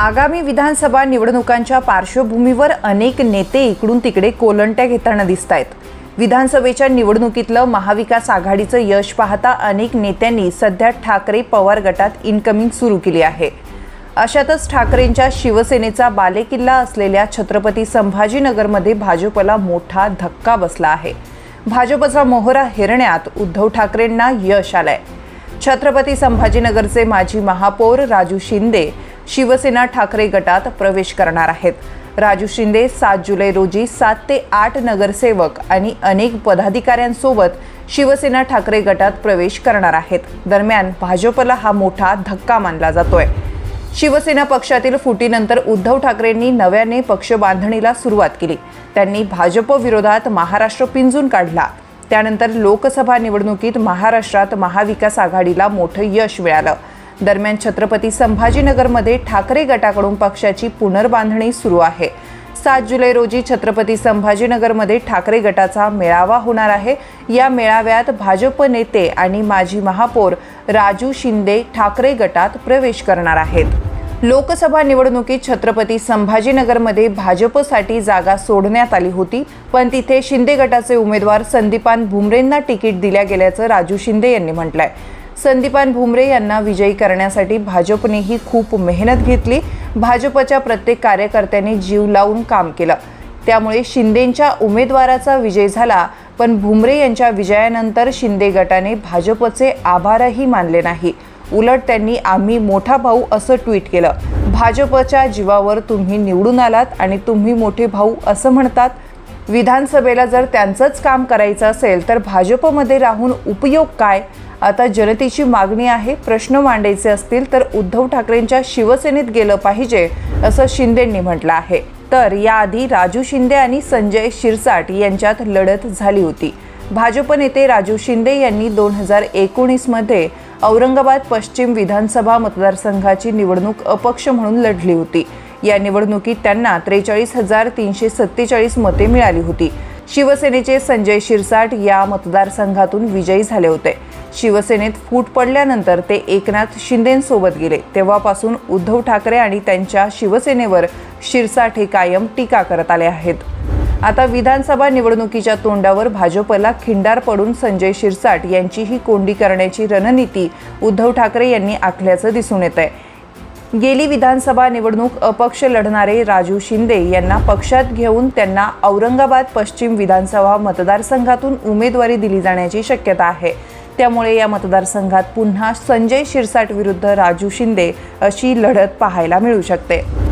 आगामी विधानसभा निवडणुकांच्या पार्श्वभूमीवर अनेक नेते इकडून तिकडे कोलंट्या घेताना दिसत आहेत विधानसभेच्या निवडणुकीतलं महाविकास आघाडीचं यश पाहता अनेक नेत्यांनी सध्या ठाकरे पवार गटात इनकमिंग सुरू केली आहे. अशातच ठाकरेंच्या शिवसेनेचा बालेकिल्ला असलेल्या छत्रपती संभाजीनगरमध्ये भाजपला मोठा धक्का बसला आहे. भाजपचा मोहरा हेरण्यात उद्धव ठाकरेंना यश आलंय. छत्रपती संभाजीनगरचे माजी महापौर राजू शिंदे शिवसेना ठाकरे गटात प्रवेश करणार आहेत. राजू शिंदे सात जुलै रोजी सात ते आठ नगरसेवक आणि अनेक पदाधिकाऱ्यांसोबत शिवसेना ठाकरे गटात प्रवेश करणार आहेत. दरम्यान भाजपला हा मोठा धक्का मानला जातोय. शिवसेना पक्षातील फुटीनंतर उद्धव ठाकरेंनी नव्याने पक्ष बांधणीला सुरुवात केली. त्यांनी भाजप विरोधात महाराष्ट्र पिंजून काढला. त्यानंतर लोकसभा निवडणुकीत महाराष्ट्रात महाविकास आघाडीला मोठं यश मिळालं. दरम्यान छत्रपती संभाजीनगरमध्ये ठाकरे गटाकडून पक्षाची पुनर्बांधणी सुरू आहे. सात जुलै रोजी छत्रपती संभाजीनगरमध्ये ठाकरे गटाचा मेळावा होणार आहे. या मेळाव्यात भाजप नेते आणि माजी महापौर राजू शिंदे ठाकरे गटात प्रवेश करणार आहेत. लोकसभा निवडणुकीत छत्रपती संभाजीनगरमध्ये भाजपसाठी जागा सोडण्यात आली होती पण तिथे शिंदे गटाचे उमेदवार संदीपान भुमरेंना तिकीट दिल्या गेल्याचं राजू शिंदे यांनी म्हटलंय. संदीपान भुमरे यांना विजयी करण्यासाठी भाजपनेही खूप मेहनत घेतली. भाजपच्या प्रत्येक कार्यकर्त्यांनी जीव लावून काम केलं. त्यामुळे शिंदेंच्या उमेदवाराचा विजय झाला पण भुमरे यांच्या विजयानंतर शिंदे गटाने भाजपचे आभारही मानले नाही. उलट त्यांनी आम्ही मोठा भाऊ असं ट्विट केलं. भाजपच्या जीवावर तुम्ही निवडून आलात आणि तुम्ही मोठे भाऊ असं म्हणतात. विधानसभेला जर त्यांचंच काम करायचं असेल तर भाजपमध्ये राहून उपयोग काय? आता जनतेची मागणी आहे प्रश्न मांडायचे असतील तर उद्धव ठाकरेंच्या शिवसेनेत गेलं पाहिजे असं शिंदेंनी म्हटलं आहे. तर याआधी राजू शिंदे आणि संजय शिरसाट यांच्यात लढत झाली होती. भाजप नेते राजू शिंदे यांनी दोन हजार एकोणीसमध्ये औरंगाबाद पश्चिम विधानसभा मतदारसंघाची निवडणूक अपक्ष म्हणून लढली होती. या निवडणुकीत त्यांना त्रेचाळीस हजार तीनशे सत्तेचाळीस मते मिळाली होती. शिवसेनेचे संजय शिरसाट या मतदारसंघातून विजयी झाले होते. शिवसेनेत फूट पडल्यानंतर ते एकनाथ शिंदेंसोबत गेले. तेव्हापासून उद्धव ठाकरे आणि त्यांच्या शिवसेनेवर शिरसाट हे कायम टीका करत आले आहेत. आता विधानसभा निवडणुकीच्या तोंडावर भाजपला खिंडार पडून संजय शिरसाट यांचीही कोंडी करण्याची रणनीती उद्धव ठाकरे यांनी आखल्याचं दिसून येत आहे गेली विधानसभा निवडणूक अपक्ष लढणारे राजू शिंदे यांना पक्षात घेऊन त्यांना औरंगाबाद पश्चिम विधानसभा मतदारसंघातून उमेदवारी दिली जाण्याची शक्यता आहे. त्यामुळे या मतदारसंघात पुन्हा संजय शिरसाट विरुद्ध राजू शिंदे अशी लढत पाहायला मिळू शकते.